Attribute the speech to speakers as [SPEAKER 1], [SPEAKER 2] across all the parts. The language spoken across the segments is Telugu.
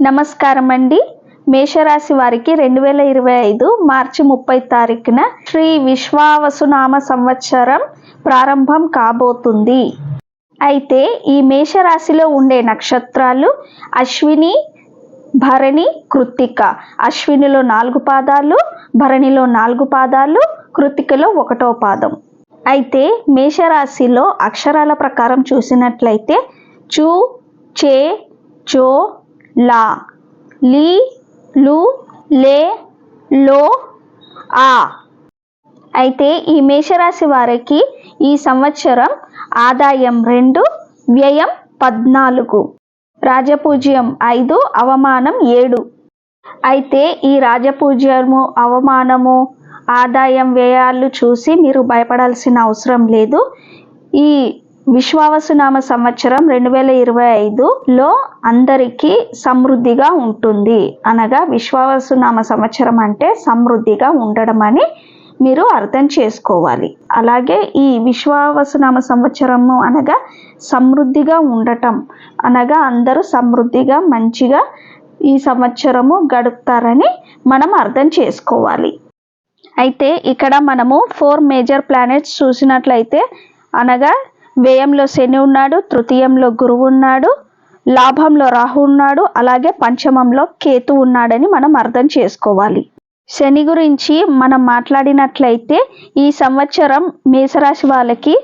[SPEAKER 1] నమస్కారం అండి మేషరాశి వారికి రెండు వేల ఇరవై ఐదు మార్చి ముప్పై తారీఖున శ్రీ విశ్వావసునామ సంవత్సరం ప్రారంభం కాబోతుంది. అయితే ఈ మేషరాశిలో ఉండే నక్షత్రాలు అశ్విని భరణి కృత్తిక. అశ్వినిలో నాలుగు పాదాలు భరణిలో నాలుగు పాదాలు కృత్తికలో ఒకటో పాదం. అయితే మేషరాశిలో అక్షరాల ప్రకారం చూసినట్లయితే చూ చే చో లా. లీ లు లే లో ఆ. అయితే ఈ మేషరాశి వారికి ఈ సంవత్సరం ఆదాయం రెండు వ్యయం పద్నాలుగు. రాజపూజ్యం ఐదు అవమానం ఏడు. అయితే ఈ రాజపూజ్యము అవమానము ఆదాయం వ్యయాలు చూసి మీరు భయపడాల్సిన అవసరం లేదు. ఈ విశ్వావసునామ సంవత్సరం రెండు వేల ఇరవై ఐదులో అందరికీ సమృద్ధిగా ఉంటుంది. అనగా విశ్వావసునామ సంవత్సరం అంటే సమృద్ధిగా ఉండడం అని మీరు అర్థం చేసుకోవాలి. అలాగే ఈ విశ్వావసునామ సంవత్సరము అనగా సమృద్ధిగా ఉండటం. అనగా అందరూ సమృద్ధిగా మంచిగా ఈ సంవత్సరము గడుపుతారని మనం అర్థం చేసుకోవాలి. అయితే ఇక్కడ మనము ఫోర్ మేజర్ ప్లానెట్స్ చూసినట్లయితే అనగా వ్యయంలో శని ఉన్నాడు తృతీయంలో గురువు ఉన్నాడు లాభంలో రాహు ఉన్నాడు అలాగే పంచమంలో కేతు ఉన్నాడని మనం అర్థం చేసుకోవాలి. శని గురించి మనం మాట్లాడినట్లయితే ఈ సంవత్సరం మేషరాశి వాళ్ళకి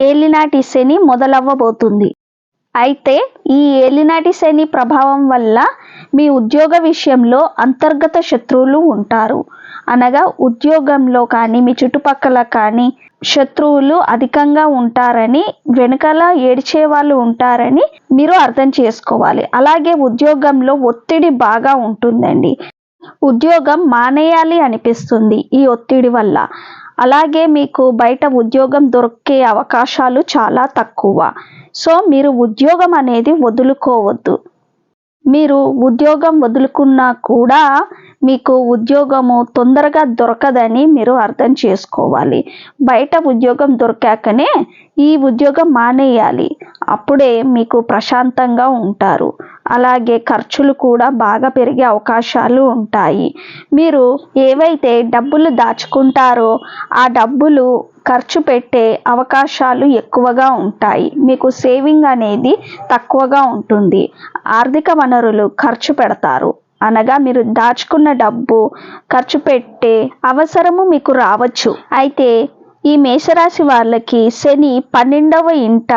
[SPEAKER 1] ఏలినాటి శని మొదలవ్వబోతుంది. అయితే ఈ ఏలినాటి శని ప్రభావం వల్ల మీ ఉద్యోగ విషయంలో అంతర్గత శత్రువులు ఉంటారు. అనగా ఉద్యోగంలో కానీ మీ చుట్టుపక్కల కానీ శత్రువులు అధికంగా ఉంటారని వెనకాల ఏడ్చే వాళ్ళు ఉంటారని మీరు అర్థం చేసుకోవాలి. అలాగే ఉద్యోగంలో ఒత్తిడి బాగా ఉంటుందండి. ఉద్యోగం మానేయాలి అనిపిస్తుంది ఈ ఒత్తిడి వల్ల. అలాగే మీకు బయట ఉద్యోగం దొరికే అవకాశాలు చాలా తక్కువ. సో మీరు ఉద్యోగం అనేది వదులుకోవద్దు. మీరు ఉద్యోగం వదులుకున్నా కూడా మీకు ఉద్యోగము తొందరగా దొరకదని మీరు అర్థం చేసుకోవాలి. బయట ఉద్యోగం దొరికాకనే ఈ ఉద్యోగం మానేయాలి. అప్పుడే మీకు ప్రశాంతంగా ఉంటారు. అలాగే ఖర్చులు కూడా బాగా పెరిగే అవకాశాలు ఉంటాయి. మీరు ఏవైతే డబ్బులు దాచుకుంటారో ఆ డబ్బులు ఖర్చు పెట్టే అవకాశాలు ఎక్కువగా ఉంటాయి. మీకు సేవింగ్ అనేది తక్కువగా ఉంటుంది. ఆర్థిక వనరులు ఖర్చు పెడతారు. అనగా మీరు దాచుకున్న డబ్బు ఖర్చు పెట్టే అవసరము మీకు రావచ్చు. అయితే ఈ మేషరాశి వాళ్ళకి శని పన్నెండవ ఇంట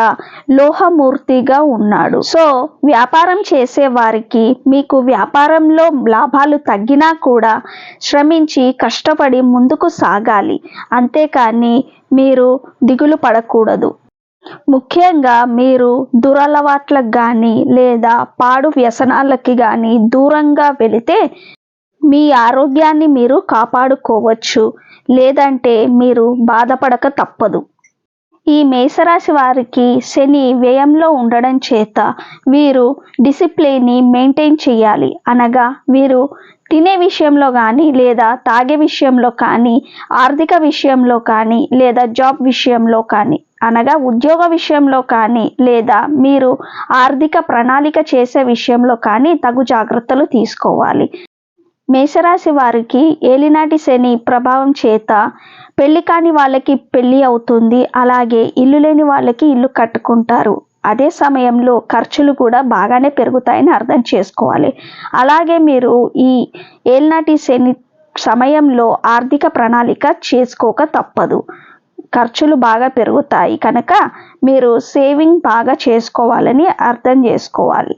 [SPEAKER 1] లోహమూర్తిగా ఉన్నాడు. సో వ్యాపారం చేసే వారికి మీకు వ్యాపారంలో లాభాలు తగ్గినా కూడా శ్రమించి కష్టపడి ముందుకు సాగాలి. అంతేకాని మీరు దిగులు పడకూడదు. ముఖ్యంగా మీరు దురలవాట్లకు కానీ లేదా పాడు వ్యసనాలకి కానీ దూరంగా వెళితే మీ ఆరోగ్యాన్ని మీరు కాపాడుకోవచ్చు. లేదంటే మీరు బాధపడక తప్పదు. ఈ మేషరాశి వారికి శని వ్యయంలో ఉండడం చేత వీరు డిసిప్లిన్ని మెయింటైన్ చేయాలి. అనగా వీరు తినే విషయంలో కానీ లేదా తాగే విషయంలో కానీ ఆర్థిక విషయంలో కానీ లేదా జాబ్ విషయంలో కానీ అనగా ఉద్యోగ విషయంలో కానీ లేదా మీరు ఆర్థిక ప్రణాళిక చేసే విషయంలో కానీ తగు జాగ్రత్తలు తీసుకోవాలి. మేషరాశి వారికి ఏలినాటి శని ప్రభావం చేత పెళ్ళి కాని వాళ్ళకి పెళ్ళి అవుతుంది. అలాగే ఇల్లు లేని వాళ్ళకి ఇల్లు కట్టుకుంటారు. అదే సమయంలో ఖర్చులు కూడా బాగానే పెరుగుతాయని అర్థం చేసుకోవాలి. అలాగే మీరు ఈ ఏలినాటి శని సమయంలో ఆర్థిక ప్రణాళిక చేసుకోక తప్పదు. ఖర్చులు బాగా పెరుగుతాయి. కనుక మీరు సేవింగ్ బాగా చేసుకోవాలని అర్థం చేసుకోవాలి.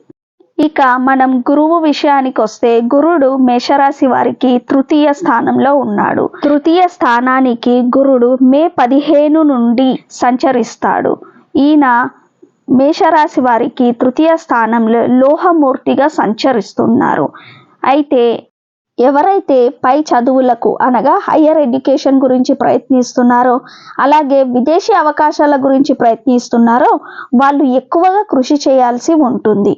[SPEAKER 1] ఇక మనం గురువు విషయానికి వస్తే గురుడు మేషరాశి వారికి తృతీయ స్థానంలో ఉన్నాడు. తృతీయ స్థానానికి గురుడు మే పదిహేను నుండి సంచరిస్తాడు. ఈయన మేషరాశి వారికి తృతీయ స్థానంలో లోహమూర్తిగా సంచరిస్తున్నారు. అయితే ఎవరైతే పై చదువులకు అనగా హయ్యర్ ఎడ్యుకేషన్ గురించి ప్రయత్నిస్తున్నారో అలాగే విదేశీ అవకాశాల గురించి ప్రయత్నిస్తున్నారో వాళ్ళు ఎక్కువగా కృషి చేయాల్సి ఉంటుంది.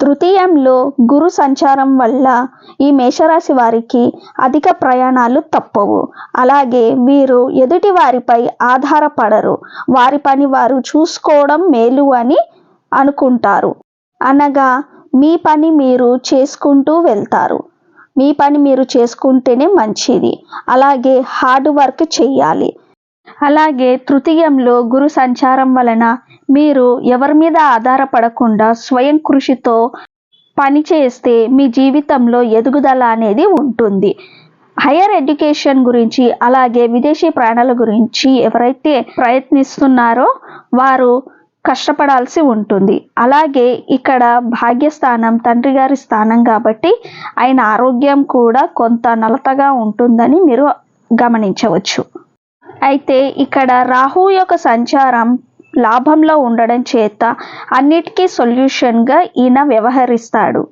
[SPEAKER 1] తృతీయంలో గురు సంచారం వల్ల ఈ మేషరాశి వారికి అధిక ప్రయాణాలు తప్పవు. అలాగే వీరు ఎదుటి వారిపై ఆధారపడరు. వారి పని వారు చూసుకోవడం మేలు అని అనుకుంటారు. అనగా మీ పని మీరు చేసుకుంటూ వెళ్తారు. మీ పని మీరు చేసుకుంటేనే మంచిది. అలాగే హార్డ్ వర్క్ చేయాలి అలాగే తృతీయంలో గురు సంచారం వలన మీరు ఎవరి మీద ఆధారపడకుండా స్వయం కృషితో పని చేస్తే మీ జీవితంలో ఎదుగుదల అనేది ఉంటుంది. హయ్యర్ ఎడ్యుకేషన్ గురించి అలాగే విదేశీ ప్రయాణాల గురించి ఎవరైతే ప్రయత్నిస్తున్నారో వారు కష్టపడాల్సి ఉంటుంది. అలాగే ఇక్కడ భాగ్యస్థానం తండ్రి గారి స్థానం కాబట్టి ఆయన ఆరోగ్యం కూడా కొంత నలతగా ఉంటుందని మీరు గమనించవచ్చు. అయితే ఇక్కడ రాహు యొక్క సంచారం లాభంలో ఉండడం చేత అన్నిటికీ సొల్యూషన్గా ఈయన వ్యవహరిస్తాడు.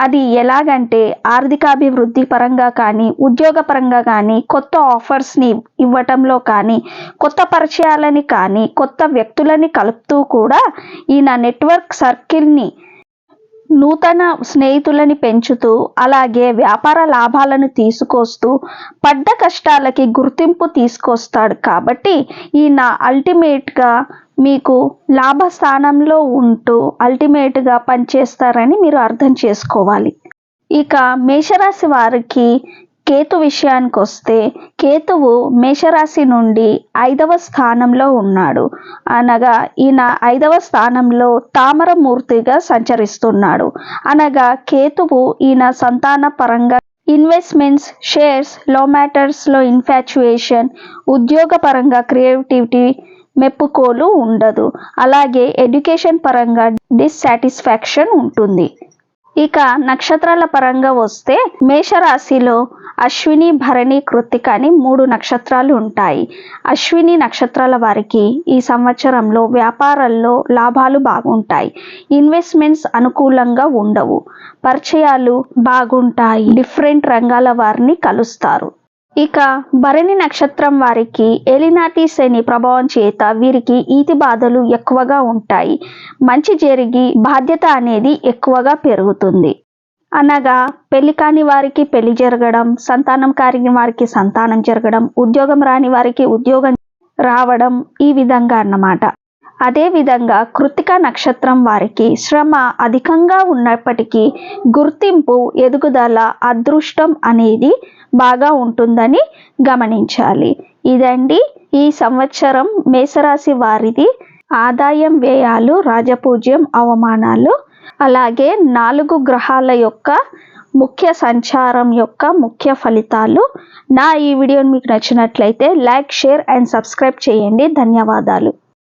[SPEAKER 1] అది ఎలాగంటే ఆర్థికాభివృద్ధి పరంగా కానీ ఉద్యోగ పరంగా కానీ కొత్త ఆఫర్స్ని ఇవ్వటంలో కానీ కొత్త పరిచయాలని కానీ కొత్త వ్యక్తులని కలుపుతూ కూడా ఈయన నెట్వర్క్ సర్కిల్ని నూతన స్నేహితులని పెంచుతూ అలాగే వ్యాపార లాభాలను తీసుకొస్తూ పడ్డ కష్టాలకి గుర్తింపు తీసుకొస్తాడు. కాబట్టి ఈయన అల్టిమేట్గా మీకు లాభస్థానంలో ఉంటూ అల్టిమేట్గా పనిచేస్తారని మీరు అర్థం చేసుకోవాలి. ఇక మేషరాశి వారికి కేతు విషయానికి వస్తే కేతువు మేషరాశి నుండి ఐదవ స్థానంలో ఉన్నాడు. అనగా ఈయన ఐదవ స్థానంలో తామరమూర్తిగా సంచరిస్తున్నాడు. అనగా కేతువు ఈయన సంతాన పరంగా ఇన్వెస్ట్మెంట్స్ షేర్స్లో మ్యాటర్స్లో ఇన్ఫాచ్యుయేషన్ ఉద్యోగపరంగా క్రియేటివిటీ మెప్పుకోలు ఉండదు. అలాగే ఎడ్యుకేషన్ పరంగా డిస్సాటిస్ఫాక్షన్ ఉంటుంది. ఇక నక్షత్రాల పరంగా వస్తే మేషరాశిలో అశ్విని భరణి కృత్తిక అని మూడు నక్షత్రాలు ఉంటాయి. అశ్విని నక్షత్రాల వారికి ఈ సంవత్సరంలో వ్యాపారాల్లో లాభాలు బాగుంటాయి. ఇన్వెస్ట్మెంట్స్ అనుకూలంగా ఉండవు. పరిచయాలు బాగుంటాయి. డిఫరెంట్ రంగాల వారిని కలుస్తారు. ఇక భరణి నక్షత్రం వారికి ఎలినాటి శని ప్రభావం చేత వీరికి ఈతి బాధలు ఎక్కువగా ఉంటాయి. మంచి జరిగి బాధ్యత అనేది ఎక్కువగా పెరుగుతుంది. అనగా పెళ్ళి కాని వారికి పెళ్ళి జరగడం సంతానం కాని వారికి సంతానం జరగడం ఉద్యోగం రాని వారికి ఉద్యోగం రావడం ఈ విధంగా అన్నమాట. అదేవిధంగా కృతిక నక్షత్రం వారికి శ్రమ అధికంగా ఉన్నప్పటికీ గుర్తింపు ఎదుగుదల అదృష్టం అనేది బాగా ఉంటుందని గమనించాలి. ఇదండి ఈ సంవత్సరం మేషరాశి వారిది. ఆదాయం వ్యయాలు రాజపూజ్యం అవమానాలు అలాగే నాలుగు గ్రహాల యొక్క ముఖ్య సంచారం యొక్క ముఖ్య ఫలితాలు. నా ఈ వీడియోని మీకు నచ్చినట్లయితే లైక్ షేర్ అండ్ సబ్స్క్రైబ్ చేయండి. ధన్యవాదాలు.